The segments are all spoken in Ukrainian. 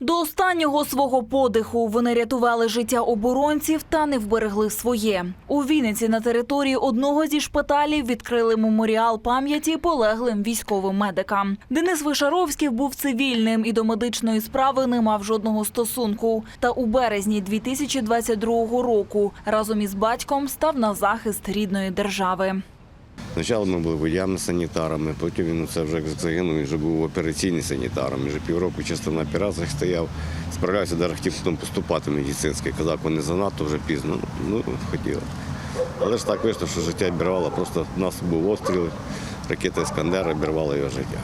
До останнього свого подиху вони рятували життя оборонців та не вберегли своє. У Вінниці на території одного зі шпиталів відкрили меморіал пам'яті полеглим військовим медикам. Денис Вишаровський був цивільним і до медичної справи не мав жодного стосунку. Та у березні 2022 року разом із батьком став на захист рідної держави. Спочатку ми були водіями санітарами, потім він це вже загинув, він вже був операційний санітаром. Він вже півроку часто на операціях стояв, справлявся, навіть хотів потім поступати в медицинське. Казав, вони занадто вже пізно. Ну, хотів. Але ж так вийшло, що життя обірвало. Просто в нас був обстріл, ракета Іскандер обірвала його життя.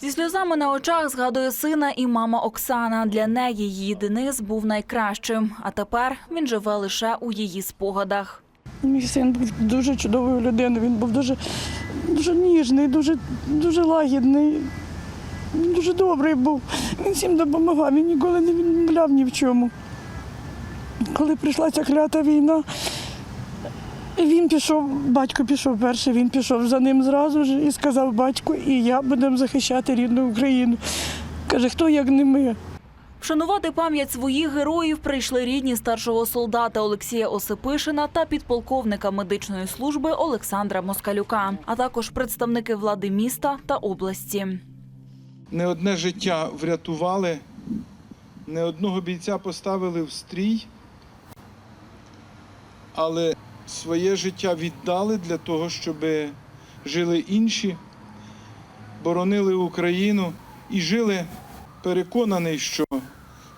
Зі сльозами на очах згадує сина і мама Оксана. Для неї її Денис був найкращим. А тепер він живе лише у її спогадах. Мій син був дуже чудовою людиною. Він був дуже, дуже ніжний, дуже, дуже лагідний, дуже добрий був. Він всім допомагав, він ніколи не відмовляв ні в чому. Коли прийшла ця клята війна, він пішов, батько пішов перший, він пішов за ним зразу ж і сказав батьку, і я будемо захищати рідну Україну. Каже, хто як не ми. Вшанувати пам'ять своїх героїв прийшли рідні старшого солдата Олексія Осипишина та підполковника медичної служби Олександра Москалюка, а також представники влади міста та області. Не одне життя врятували, не одного бійця поставили в стрій, але своє життя віддали для того, щоб жили інші, боронили Україну і жили переконаний, що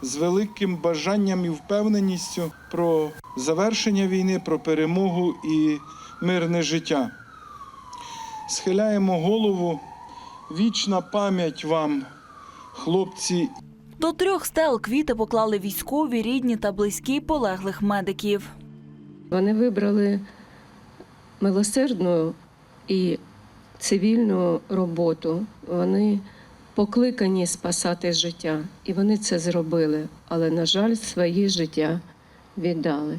з великим бажанням і впевненістю про завершення війни, про перемогу і мирне життя. Схиляємо голову. Вічна пам'ять вам, хлопці До трьох стел квіти поклали військові, рідні та близькі полеглих медиків. Вони вибрали милосердну і цивільну роботу. Вони покликані спасати життя, і вони це зробили, але, на жаль, свої життя віддали.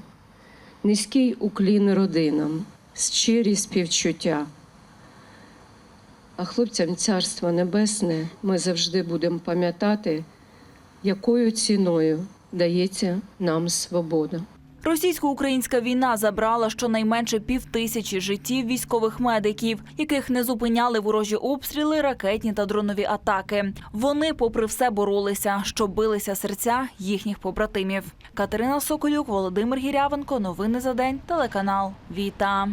Низький уклін родинам, щирі співчуття. А хлопцям Царство Небесне ми завжди будемо пам'ятати, якою ціною дається нам свобода. Російсько-українська війна забрала щонайменше півтисячі життів військових медиків, яких не зупиняли ворожі обстріли, ракетні та дронові атаки. Вони, попри все, боролися, щоб билися серця їхніх побратимів. Катерина Соколюк, Володимир Гірявенко. Новини за день. Телеканал Віта.